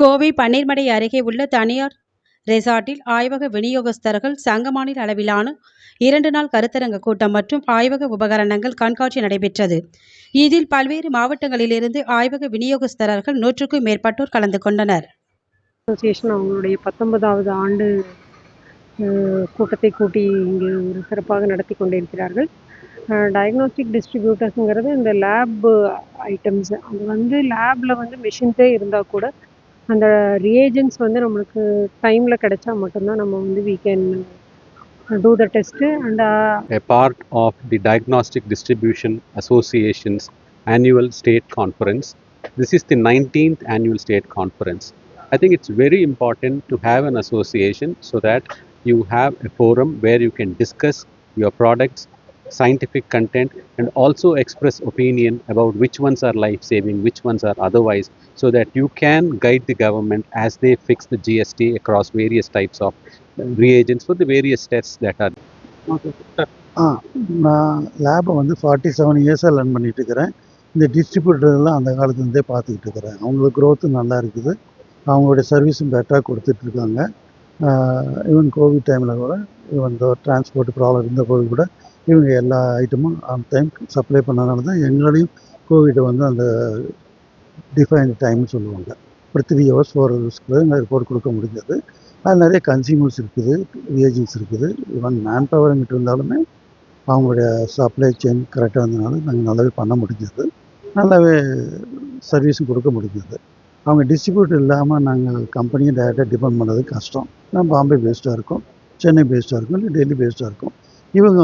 கோவை பன்னீர்மடை அருகே உள்ள தனியார் ரெசார்ட்டில் ஆய்வக விநியோகஸ்தர்கள் சங்க மாநில அளவிலான இரண்டு நாள் கருத்தரங்க கூட்டம் மற்றும் ஆய்வக உபகரணங்கள் கண்காட்சி நடைபெற்றது. இதில் பல்வேறு மாவட்டங்களிலிருந்து ஆய்வக விநியோகஸ்தரர்கள் நூற்றுக்கும் மேற்பட்டோர் கலந்து கொண்டனர். அசோசியேஷன் அவங்களுடைய பத்தொன்பதாவது ஆண்டு கூட்டத்தை கூட்டி இங்கு ஒரு சிறப்பாக நடத்தி கொண்டிருக்கிறார்கள். டயக்னோஸ்டிக் டிஸ்ட்ரிபியூட்டர்ஸுங்கிறது இந்த லேப் ஐட்டம்ஸ் அது வந்து லேபில் வந்து மிஷின்ஸே இருந்தால் கூட அந்த ரியேஜென்ட்ஸ் வந்து நம்மளுக்கு டைமில் கிடைச்சா மட்டும்தான் நம்ம வந்து we can do the test and a part of the Diagnostic Distribution Association's annual state conference. This is the 19th annual state conference. I think it's very important to have an association so that you have a forum where you can discuss your products, scientific content, and also express opinion about which ones are life saving, which ones are otherwise, so that you can guide the government as they fix the GST across various types of uh, reagents for the various tests that are ஆ நான் லேபை வந்து forty seven இயர்ஸாக run பண்ணிட்டு இருக்கிறேன் இந்த டிஸ்ட்ரிபியூட்டர்லாம் அந்த காலத்துலேருந்தே பார்த்துக்கிட்டு இருக்கிறேன் அவங்களுக்கு growth நல்லா இருக்குது அவங்களுடைய சர்வீஸும் பெட்டராக கொடுத்துட்ருக்காங்க ஈவன் கோவிட் டைமில் கூட ஈவன் இந்த டிரான்ஸ்போர்ட் ப்ராப்ளம் இருந்தபோது கூட இவங்க எல்லா ஐட்டமும் ஆன் டைம் சப்ளை பண்ணனால தான் எங்களாலையும் கோவிட் வந்து அந்த டிஃபைன் டைம்னு சொல்லுவாங்க. ஒரு த்ரீ ஹவர்ஸ் ஃபோர் ஹவர்ஸ்க்குள்ளே எங்கள் ரிப்போர்ட் கொடுக்க முடிஞ்சது. அது நிறைய கன்சியூமர்ஸ் இருக்குது ரியேஜன்ஸ் இருக்குது. ஈவன் மேன் பவர் எங்கிட்ட இருந்தாலுமே அவங்களுடைய சப்ளை செயின் கரெக்டாக இருந்தனால நாங்கள் நல்லாவே பண்ண முடிஞ்சது. நல்லாவே சர்வீஸும் கொடுக்க முடிஞ்சது. அவங்க டிஸ்ட்ரிபியூட் இல்லாமல் நாங்கள் கம்பெனியை டேரெக்டாக டிபெண்ட் பண்ணது கஷ்டம். நான் பாம்பே பேஸ்டாக இருக்கும் சென்னை பேஸ்டாக இருக்கும் இல்லை டெல்லி பேஸ்டாக இருக்கும். இவங்க